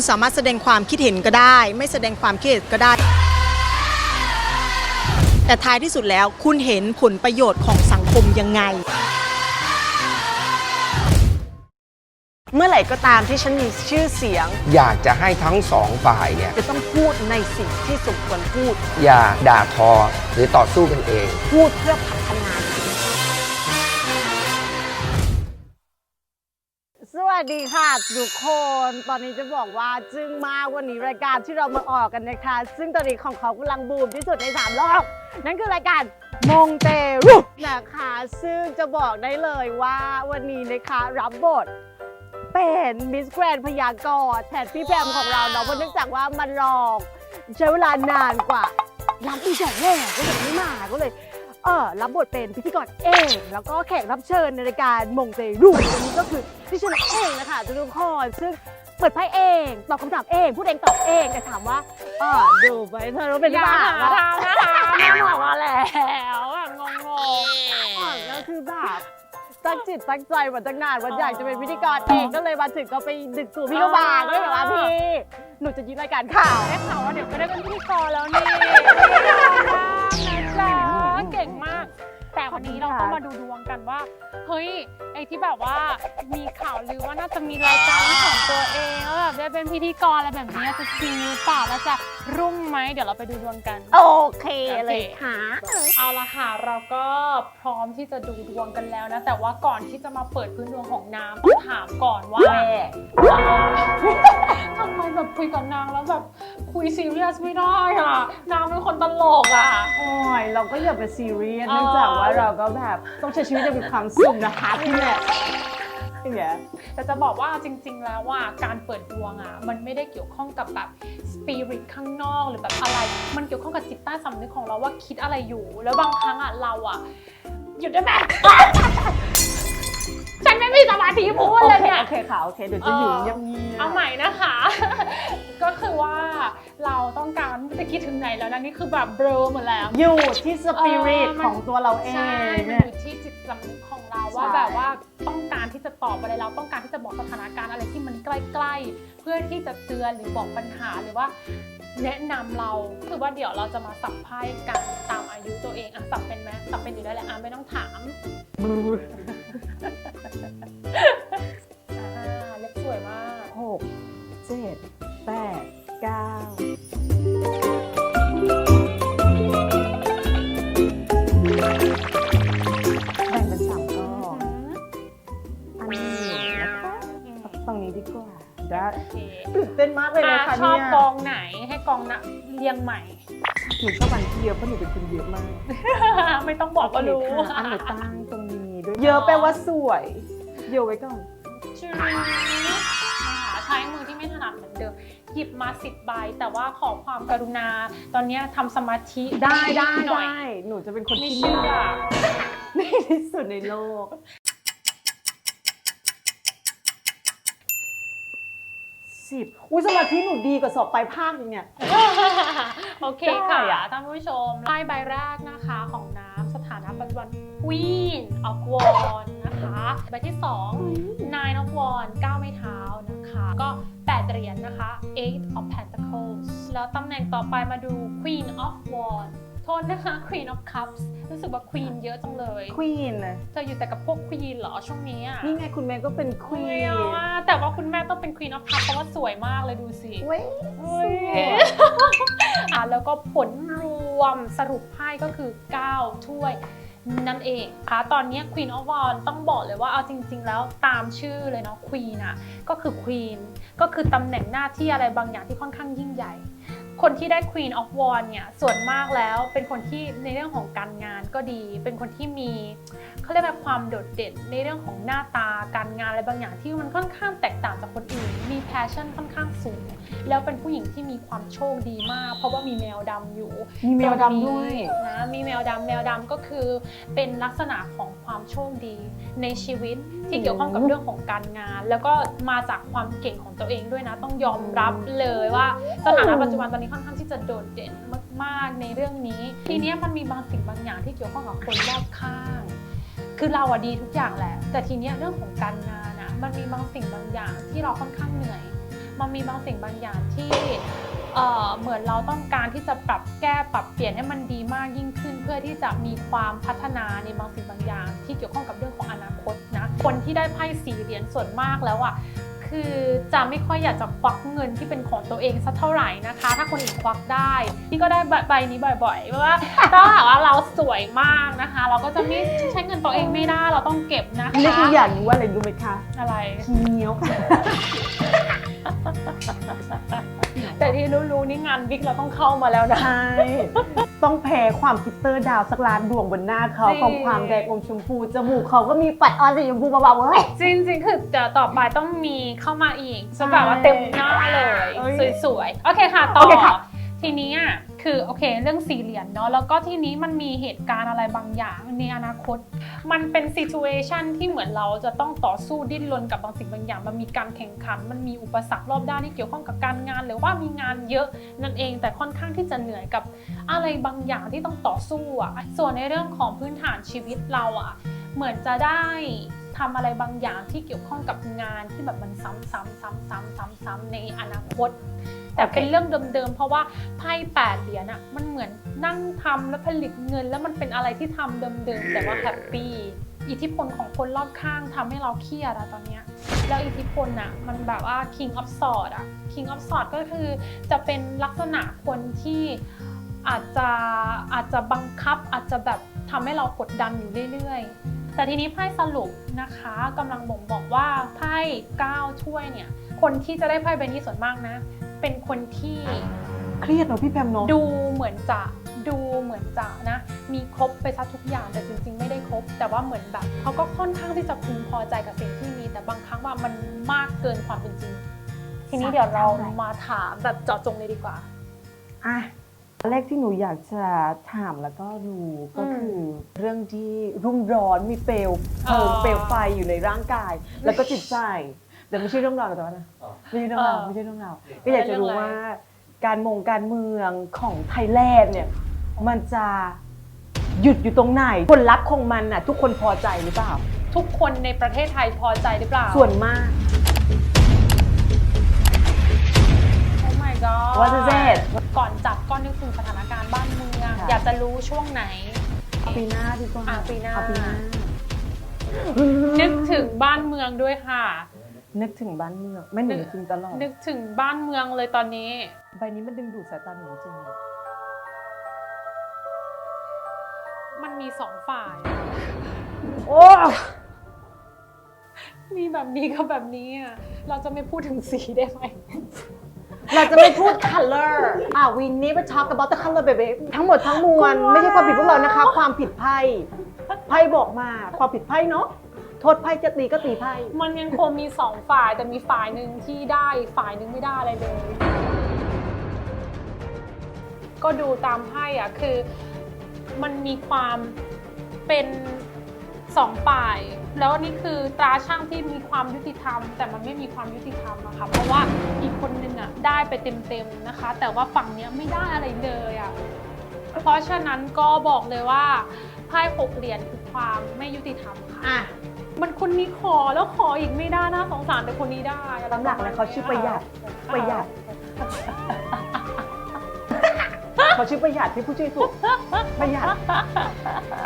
คุณสามารถแสดงความคิดเห็นก็ได้ ไม่แสดงความคิดเห็นก็ได้ แต่ท้ายที่สุดแล้วคุณเห็นผลประโยชน์ของสังคมยังไง เมื่อไหร่ก็ตามที่ฉันมีชื่อเสียง อยากจะให้ทั้งสองฝ่ายเนี่ย จะต้องพูดในสิ่งที่สมควรพูด อย่าด่าทอหรือต่อสู้กันเอง พูดเพื่อพัฒน วัสดีค่ะทุกคนตอนนี้จะบอกว่าจึงมากวันนี้รายการที่เรามาออกกันนะคะ ซึ่งตอนนี้ของเขากำลังบูมที่สุดในสามโลก นั่นคือรายการมงเตรุนะคะ ซึ่งจะบอกได้เลยว่าวันนี้นะคะรับบทเป็นมิสแกรนพยากรณ์แทนพี่แพมของเราเนาะเพราะเนื่องจากว่ามันรองใช้เวลานานกว่ารับอีกอย่างแรกก็เลยไม่มาก็เลย เออรับบทเป็นพิธีกรเองแล้วก็แขกรับเชิญในรายการมงเตรูวันนี้ก็คือพี่ชนะเองนะคะทุกคนซึ่งเปิดไพ่เองตอบคำถามเองพูดเองตอบเองแต่ถามว่าเออดูไปเธอรู้เป็นอย่าบ้าหาทำนะคะแม่บอกมาแล้วอะงงอ๋อก็คือแบบตั้งจิตตั้งใจมาตั้งนานว่าอยากจะเป็นพิธีกรเองก็เลยมาถึงก็ไปดึกสู่พี่ก็บาก็เลยแบบว่าพี่หนูจะยึดรายการข่าวๆได้ข่าวว่าเดี๋ยวก็ได้เป็นพิธีกรแล้วนี่ วันนี้เราต้องมาดูดวงกันว่า เฮ้ย ไอ้ที่แบบว่ามีข่าวลือว่าน่าจะมีรายการของตัวเองแล้วแบบได้เป็นพิธีกรอะไรแบบนี้จะจริงหรือเปล่าแล้วจะ รุ่งไหมเดี๋ยวเราไปดูดวงกัน โอเคเลยค่ะ เอาละค่ะเราก็พร้อมที่จะดูดวงกันแล้วนะ แต่ว่าก่อนที่จะมาเปิดพื้นดวงของน้ำต้องถามก่อนว่าทำไมแบบคุยกับนางแล้วแบบคุยซีเรียสไม่ได้อะนางเป็นคนตลกอะโอ้ยเราก็อย่าไปซีเรียสอ๋อเนื่องจากว่าเราก็แบบต้องใช้ชีวิตอย่างมีความสุขนะคะพี่แม่ เงี้ยแต่จะบอกว่าจริง ๆ แล้วว่าการเปิดดวงอะมันไม่ได้เกี่ยวข้องกับแบบสปิริตข้างนอกหรือแบบอะไร มันเกี่ยวข้องกับจิตใต้สำนึกของเราว่าคิดอะไรอยู่ แล้วบางครั้งอะเราอะหยุดได้ไหม ฉันไม่มีสมาธิพูดโอเลยเคเนี่ยโอเคค่ะโอเคเดี๋ยวจะอยู่เงียบเอาใหม่นะคะ ก็คือว่าเราต้องการจะคิดถึงไหนแล้วนะนี่คือแบบเบลอหมดแล้วๆอยู่ที่สปิริตเออมันของตัวเราเอใช่งมันเนี่อยยู่ที่จิตสำนึกของเราว่าใช่แบบว่าต้องการที่จะตอบอะไรเราต้องการที่จะบอกสถานการณ์อะไรที่มันใกล้ๆ เพื่อที่จะเตือนหรือบอกปัญหาหรือว่าแนะนำเราคือว่าเดี๋ยวเราจะมาสับไพ่กันตามอายุตัวเองอะสับเป็นไหมสับเป็นอยู่ได้แหละอะไม่ต้องถามอ่า เล็บสวยมาก หกเจ็ดแปดเก้าแบ่งเป็นสามก้อนอันนี้นะคะตรงนี้ดีกว่าได้โอเคตื่นเต้นมากเลยอะนะคะชอบเนี่ยกองไหนให้กองนะเรียงใหม่ หนูชอบอันที่เยอะเพราะหนูเป็นคนเยอะมากไม่ต้องบอกก็รู้โอเคค่ะอันหนูตั้งตรงนี้ด้วย เยอะแปลว่าสวยเยอะไว้ก่อนชื่อนะคะใช้มือที่ไม่ถนัดเหมือนเดิม หยิบมาสิบใบ แต่ว่าขอความกรุณา ตอนเนี้ยทำสมาธิได้ได้หน่อย ได้ หนูจะเป็นคนไม่ที่เชื่อ ในที่สุดในโลก สิบอุ้ยสมาธิหนูดีกว่าสอบปลายภาคอีกเนี่ย โอเคได้ค่ะอะ ท่านผู้ชมไพ่ใบแรกนะคะของน้ำ สถานะปัจจุบัน Queen of Wands นะคะใบที่ 2 Nine of Wands 9ไม้เท้านะคะ ก็ 8 เหรียญนะคะ Eight of Pentacles แล้วตำแหน่งต่อไปมาดู Queen of Wands โทษนะคะ Queen of Cups รู้สึกว่า Queen เยอะจังเลยควีนนะเธออยู่แต่กับพวก Queen เหรอช่วงนี้อะนี่ไงคุณแม่ก็เป็นควีไม่นเอาอะแต่ว่าคุณแม่ต้องเป็น Queen of Cups เพราะว่าสวยมากเลยดูสิ เว้ยเฮ้ยอะแล้วก็ผลรวมสรุปไพ่ก็คือ 9 ถ้วย นั่นเองค่ะตอนนี้ Queen of Wands ต้องบอกเลยว่าเอาจริง ๆ แล้วตามชื่อเลยเนาะ Queen อะก็คือ Queen ก็คือตำแหน่งหน้าที่อะไรบางอย่างที่ค่อนข้างยิ่งใหญ่ คนที่ได้ Queen of Wands เนี่ยส่วนมากแล้วเป็นคนที่ในเรื่องของการงานก็ดี เป็นคนที่มีเขาเรียกว่าความโดดเด่นในเรื่องของหน้าตาการงานอะไรบางอย่างที่มันค่อนข้างแตกต่างจากคนอื่น มี passion ค่อนข้างสูง แล้วเป็นผู้หญิงที่มีความโชคดีมาก เพราะว่ามีแมวดำอยู่มีแมวดำด้วยนะมีแมวดำแมวดำก็คือเป็นลักษณะของความโชคดี ในชีวิตที่เกี่ยวข้องกับเรื่องของการงาน แล้วก็มาจากความเก่งของตัวเองด้วยนะ ต้องยอมรับเลยว่าสถานะปัจจุบันตอนนี้ค่อนข้างที่จะโดดเด่นมากๆในเรื่องนี้ ทีนี้มันมีบางสิ่งบางอย่างที่เกี่ยวข้องกับคนรอบข้าง คือเราอะดีทุกอย่างแหละ แต่ทีนี้เรื่องของการงานอะมันมีบางสิ่งบางอย่างที่เราค่อนข้างเหนื่อย มันมีบางสิ่งบางอย่างที่ เอ่อเหมือนเราต้องการที่จะปรับแก้ปรับเปลี่ยนให้มันดีมากยิ่งขึ้น เพื่อที่จะมีความพัฒนาในบางสิ่งบางอย่าง ที่เกี่ยวข้องกับเรื่องของอนาคตนะคนที่ได้ไพ่สีเหรียญส่วนมากแล้วอะคือจะไม่ค่อยอยากจะควักเงินที่เป็นของตัวเองสักเท่าไหร่นะคะ ถ้าคนอื่นควักได้พี่ก็ได้ใบนี้บ่อยๆเพราะว่าถ้าหากว่าเราสวยมากนะคะ เราก็จะไม่ใช้เงินตัวเองไม่ได้เราต้องเก็บนะคะนี่คืออย่างหนึงว่าอะไรรู้ไหมคะอะไรเงี้ยว แต่ที่รู้ๆนี่งานวิกเราต้องเข้ามาแล้วนะ ใช่ต้องแพ้ความคิตเตอร์ดาวสักล้านดวงบนหน้าเขาจริง ของความแดงอมชมพูจมูกเขาก็มีปัดออนสีชมพูเบาๆเว้ย จริงๆ คือเดี๋ยวต่อไปต้องมีเข้ามาอีกจะแบบว่าเต็มหน้าเลย เอ้ยสวยๆ โอเคค่ะ ต่อ โอเคค่ะ ทีนี้อะ คือโอเค เรื่องสี่เหรียญเนาะแล้วก็ทีนี้มันมีเหตุการณ์อะไรบางอย่างในอนาคต มันเป็นซีทูเอชันที่เหมือนเราจะต้องต่อสู้ดิ้นรนกับบางสิ่งบางอย่าง มันมีการแข่งขัน มันมีอุปสรรครอบด้านที่เกี่ยวข้องกับการงาน หรือว่ามีงานเยอะนั่นเอง แต่ค่อนข้างที่จะเหนื่อยกับอะไรบางอย่างที่ต้องต่อสู้อะส่วนในเรื่องของพื้นฐานชีวิตเราอะเหมือนจะได้ทำอะไรบางอย่างที่เกี่ยวข้องกับงานที่แบบมันซ้ำๆๆๆๆในอนาคตแต่เป็นเรื่องเดิมๆ เพราะว่าไพ่แปดเหรียญอะมันเหมือนนั่งทำแล้วผลิตเงิน แล้วมันเป็นอะไรที่ทำเดิมๆ แต่ว่าแฮปปี้อิทธิพลของคนรอบข้างทำให้เราเครียดอะตอนเนี้ยแล้วอิทธิพลอะมันแบบว่า King of Swords อะ King of Swords ก็คือจะเป็นลักษณะคนที่อาจจะอาจจะบังคับอาจจะแบบทำให้เรากดดันอยู่เรื่อยๆ แต่ทีนี้ไพ่สรุปนะคะกำลังบ่งบอกว่าไพ่9ถ้วยเนี่ยคนที่จะได้ไพ่ใบนี้ส่วนมากนะ เป็นคนที่เครียดเนาะพี่แพมเนาะดูเหมือนจะดูเหมือนจะนะ มีครบไปซะทุกอย่างแต่จริง ๆ ไม่ได้ครบ แต่ว่าเหมือนแบบเขาก็ค่อนข้างที่จะพึงพอใจกับสิ่งที่มี แต่บางครั้งว่ามันมากเกินความเป็นจริง ทีนี้เดี๋ยวเรามาถามแบบเจาะจงเลยดีกว่าอะแรกที่หนูอยากจะถามแล้วก็รู้ก็อืมคือเรื่องที่รุ่มร้อนมีเปลวเพลิงอ๋อเปลวไฟอยู่ในร่างกาย แล้วก็จิตใจ แต่ไม่ใช่เรื่องราวแต่ว่านะไม่ใช่เรื่องราวเออไม่ใช่เรื่องราวก็อยากจะรู้เรื่องอะไรว่า การมงการเมืองของไทยแลนด์เนี่ย มันจะหยุดอยู่ตรงไหนผลลัพธ์ของมันน่ะ ทุกคนพอใจหรือเปล่า ทุกคนในประเทศไทยพอใจหรือเปล่า ส่วนมาก โอ้ my god What is it? ก่อนจับก็นึกถึงสถานการณ์บ้านเมืองค่ะอยากจะรู้ช่วงไหนปีหน้าดีกว่าอะปีหน้าเอปีหน้านึกถึงบ้านเมืองด้วยค่ะ นึกถึงบ้านเมืองไม่หนูนึกถึงตลอดนึกถึงบ้านเมืองเลยตอนนี้ ใบนี้มันดึงดูดสายตาหนูจริงมันมีสองฝ่าย โอ้มีแบบนี้กับแบบนี้อะเราจะไม่พูดถึงสีได้ไหมเราจะไม่พูด color อะ we never talk about the color baby ทั้งหมดทั้งมวล ไม่ใช่ความผิดพวกเรานะคะ ความผิดไพ่ไพ่บอกมาความผิดไพ่เนาะ โทษไพ่จะตีก็ตีไพ่มันยังคงมีสองฝ่ายแต่มีฝ่ายหนึ่งที่ได้อีกฝ่ายหนึ่งไม่ได้อะไรเลย ก็ดูตามไพ่อะคือ มันมีความเป็นสองฝ่าย แล้วนี่คือตราช่างที่มีความยุติธรรม แต่มันไม่มีความยุติธรรมอะค่ะเพราะว่าอีกคนนึงอะได้ไปเต็มๆนะคะ แต่ว่าฝั่งเนี้ยไม่ได้อะไรเลยอะเพราะฉะนั้นก็บอกเลยว่าไพ่หกเหรียญคือความไม่ยุติธรรมค่ะอะ มันคนนี้ขอแล้วขออีกไม่ได้น่าสงสารแต่คนนี้ได้อะตำหลักนะเขาชื่อประหยัดประหยัด เขาชื่อประหยัดที่ผู้ช่วยถูกประหยัด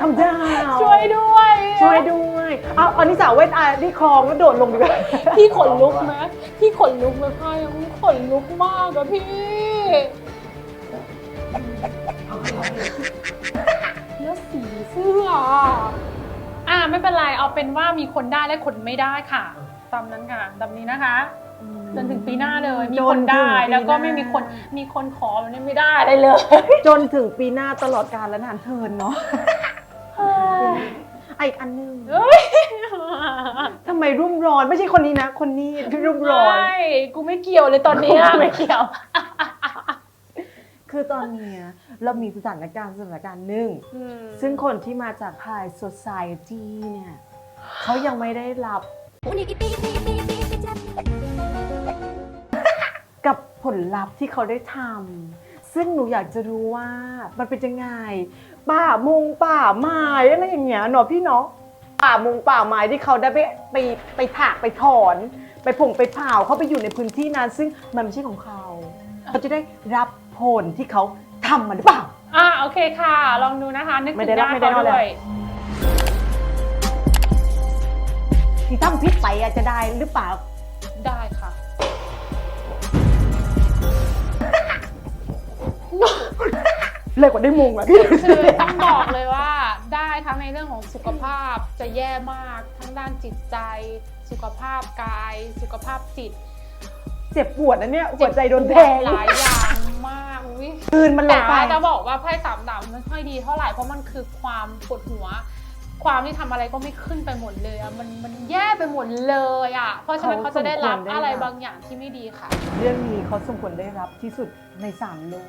คำดาวช่วยด้วย ช่วยด้วยเอาเอานิสาวเวทอาที่คลองแล้วโดดลงดีกว่าพี่ขนลุกไหมพี่ขนลุกไหมพ่อยังขนลุกมากอะพี่แล้วสีเสื้ออะ ไม่เป็นไรเอาเป็นว่ามีคนได้และคนไม่ได้ค่ะ ตามนั้นค่ะตามนี้นะคะ จนถึงปีหน้าเลยมีคนได้แล้วก็ไม่มีคนมีคนขอแบบนี้ไม่ได้อะไรเลยจนถึงปีหน้าตลอดกาลและนานเทินเนาะไอะอีกอันหนึงเอ้ยทำไมรุ่มร้อนไม่ใช่คนนี้นะ คนนี้ที่รุ่มร้อนใช่กูไม่เกี่ยวเลยตอนเนี้ยกูไม่ไม่เกี่ยว คือตอนเนี้ย เรามีสถานการณ์สถานการณ์หนึ่ง ซึ่งคนที่มาจาก High Society เนี่ยเขายังไม่ได้รับกับผลลัพธ์ที่เขาได้ทำซึ่งหนูอยากจะรู้ว่ามันเป็นยังไง ป่ามงป่าไม้อะไรอย่างเงี้ยเนาะพี่เนาะป่ามงป่าไม้ที่เขาได้ไปไปไปถากไปถอน ไปผงไปเผาเขาไปอยู่ในพื้นที่นั้น ซึ่งมันไม่ใช่ของเขาเขาจะได้รับผลที่เขา ทำมาหรือเปล่า อะโอเคค่ะ ลองดูนะคะ นึกไม่ถึได้งรับญาติไม่ได้เขารับด้วยที่ทำพิษไปอะจะได้หรือเปล่า ได้ค่ะ เลยกว่าได้มงอะพี่ คือต้องบอกเลยว่าได้ทั้งในเรื่องของสุขภาพจะแย่มาก ทั้งด้านจิตใจ สุขภาพกาย สุขภาพจิตเจ็บปวดนะเนี่ยหัวใจโดนแทง หลายอย่าง มากอุ๊ยคืนมันลแต่งไป ว่าจะบอกว่าไพ่สามดาบไม่ค่อยดีเท่าไหร่เพราะมันคือความปวดหัว ความที่ทำอะไรก็ไม่ขึ้นไปหมดเลยอะมันมันแย่ไปหมดเลยอะเพราะฉะนั้นเขาจะได้รับอะไรบางอย่างที่ไม่ดีค่ะ เรื่องนี้เขาสมควรได้รับที่สุดในสามโลก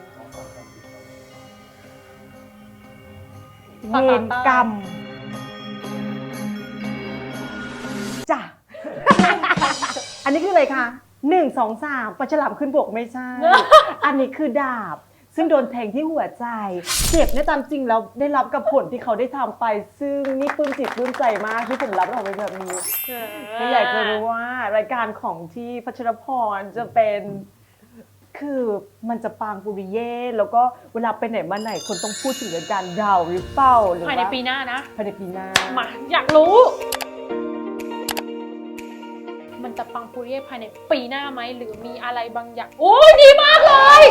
เวรกรรมจ้ะ อันนี้คืออะไรคะ หนึ่งสองสามปลาฉลามขึ้นบกไม่ใช่ อันนี้คือดาบ ซึ่งโดนแทงที่หัวใจ เจ็บเนี่ยตามจริงแล้วได้รับกับผลที่เขาได้ทำไป ซึ่งนี่ปลื้มจิตปลื้มใจมากที่ผมรับออกไปแบบนี้ก็อยากจะรู้ว่ารายการของที่พัชรพรจะเป็น คือมันจะปางปุริเย่แล้วก็เวลาไปไหนมาไหนคนต้องพูดถึงรายการเราหรือเปล่าหรือภายในว่าปีหน้านะ ภายในปีหน้า มา อยากรู้ ปังปุริเย่ภายในปีหน้าไหมหรือมีอะไรบางอย่าง โอ้ยดีมากเลย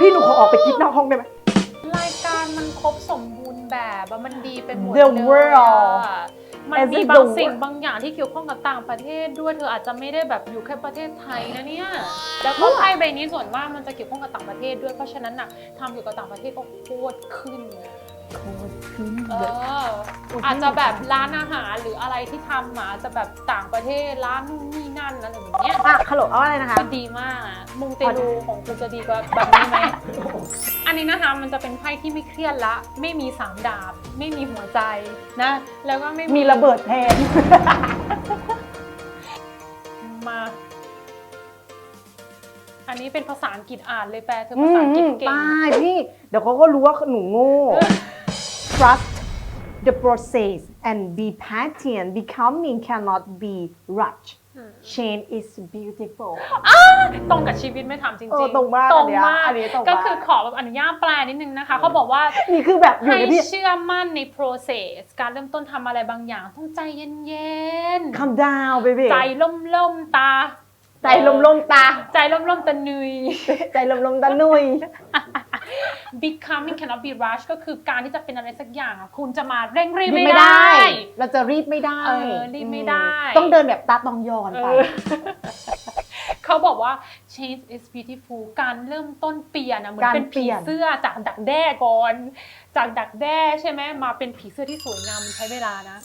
พี่หนูขอออกไปคิดนอกห้องได้ไหม รายการมันครบสมบูรณ์แบบอะมันดีไปหมด The เลย world อะมัน As มี if บาง the สิ่ง world บางอย่างที่เกี่ยวข้องกับต่างประเทศด้วยเธออาจจะไม่ได้แบบอยู่แค่ประเทศไทยนะเนี่ยแล้วก็ไพ่ใบนี้ส่วนมากมันจะเกี่ยวข้องกับต่างประเทศด้วยเพราะฉะนั้นน่ะทำเกี่ยวกับต่างประเทศก็โคตรขึ้น โคตรขึ้นเอเลยออาจจะแบบร้านอาหารหรืออะไรที่ทำมาอาจจะแบบต่างประเทศร้านนู่นนี่นั่นอะไรแบบเนี้ยอะฮัลโหลเอาอะไรนะคะ ก็ดีมากอะมุงเตลูของคุณจะดีกว่าแบบนี้ไหมอันนี้นะคะมันจะเป็นไพ่ที่ไม่เครียดละ ไม่มีสามดาบ ไม่มีหัวใจนะ แล้วก็ไม่มีระเบิดแทน มา อันนี้เป็นภาษาอังกฤษอ่านเลยแปลเธอภาษาอังกฤษเก่ง ตายพี่ เดี๋ยวเขาก็รู้ว่าหนูโง่ trust the process and be patient becoming cannot be rushed อืม change is beautiful ตรงกับชีวิตไม่ทำจริงเออๆตรงมากตรงอันเนี้ยมากอันนี้ตรงมาก ก็คือขอแบบอนุญาตแปลนิดนึงนะคะ เขาบอกว่า นี่คือแบบอยู่ให้ในพี่เชื่อมั่นใน process การเริ่มต้นทำอะไรบางอย่าง ต้องใจเย็น calm down baby ๆใจล่มๆ ตา ใจลมๆตา ใจล่มๆตาหนุย ใจลมๆตาหนุย becoming cannot be rushed ก็คือการที่จะเป็นอะไรสักอย่างอะคุณจะมาเร่งรีบรีบไม่ไม่ได้ได้ เราจะรีบไม่ได้เออรีบไม่ได้ ต้องเดินแบบตาตองยอนเอไปอ เขาบอกว่า change is beautiful การเริ่มต้นเปลี่ยนอะเหมือนการเป็นเปลี่ผียนเสื้อจากดักแด้ก่อน จากดักแด้ใช่ไหมมาเป็นผีเสื้อที่สวยงามมันใช้เวลานะ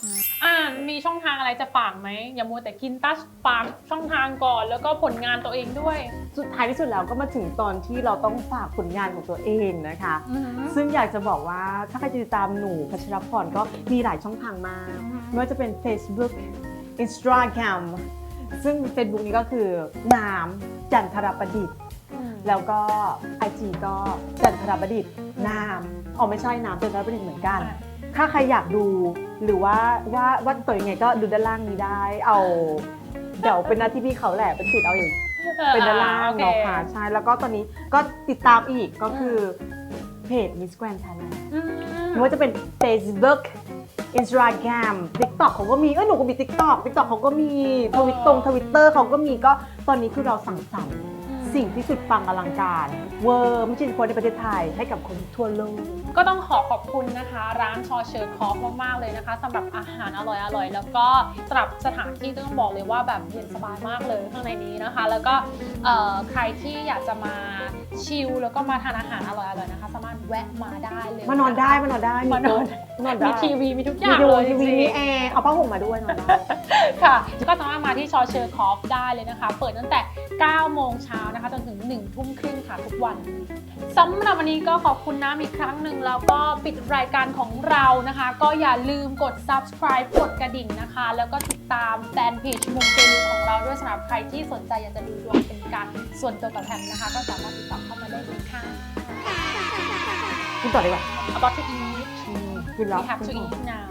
อ่ามีช่องทางอะไรจะฝากไหมอย่ามัวแต่กินตัชฝากช่องทางก่อน แล้วก็ผลงานตัวเองด้วย สุดท้ายที่สุดแล้วก็มาถึงตอนที่เราต้องฝากผลงานของตัวเองนะคะอือหือซึ่งอยากจะบอกว่าถ้าใครจะติดตามหนูพัชรพรก็มีหลายช่องทางมากอืมไม่ว่าจะเป็น Facebook Instagram ซึ่ง Facebook นี้ก็คือน้ำจันทรประดิษฐ์อืมแล้วก็ IG ก็จันทรประดิษฐ์น้ำอ๋อไม่ใช่น้ำจันทรประดิษฐ์เหมือนกัน ถ้าใครอยากดูหรือว่าว่าว่าตัวยังไงก็ดูด้านล่างนี้ได้ เอาเดี๋ยวเป็นหน้าที่พี่เขาแหละเป็นติดเอาเองเป็นด้านล่างโอเคเนาะค่ะใช่แล้วก็ตอนนี้ก็ติดตามอีกก็คือเพจ Miss Grand Thailand อืมไม่ว่าจะเป็น Facebook Instagram TikTok เขาก็มี เอ้ยหนูก็มี TikTok TikTok เขาก็มีทวิตตรงทวิตเตอร์เขาก็มีก็ตอนนี้คือเราสั่งสรรค์สิ่งที่สุดปังอลังการ เวอร์ไม่ใช่เฉพาะในประเทศไทยให้กับคนทั่วโลก ก็ต้องขอขอบคุณนะคะ ร้านชอเชอร์คอฟมาก ๆ เลยนะคะสำหรับอาหารอร่อยๆแล้วก็สำหรับสถานที่ต้องบอกเลยว่าแบบเย็นสบายมากเลยข้างในนี้นะคะ แล้วก็เอ่อใครที่อยากจะมาชิลแล้วก็มาทานอาหารอร่อยๆนะคะ สามารถแวะมาได้เลยมานอนได้มานอนได้มานอนโต๊ะ นอนได้มีทีวีมีทุกอมีย่างทีเลวียทีวีจริงๆมีแอร์เอาผ้าห่มมาด้วยนอนได้ค่ะ ก็สามารถมาที่ชอเชอร์คอฟได้เลยนะคะ เปิดตั้งแต่ 9 โมงเช้านะคะ จนถึง 1 ทุ่มครึ่งค่ะทุกวันสำหรับวันนี้ก็ขอบคุณน้ำอีกครั้งหนึ่งแล้วก็ปิดรายการของเรานะคะ ก็อย่าลืมกด subscribe กดกระดิ่งนะคะ แล้วก็ติดตามแฟนเพจมุมเตลูของเราด้วยสำหรับใครที่สนใจอยากจะดูดวงเป็นการส่วนตัวกับแพมนะคะ ก็สามารถติดต่อเข้ามาได้เลยค่ะกินต่อดีกว่า about to eat อืมกินแล้ว we have to eat now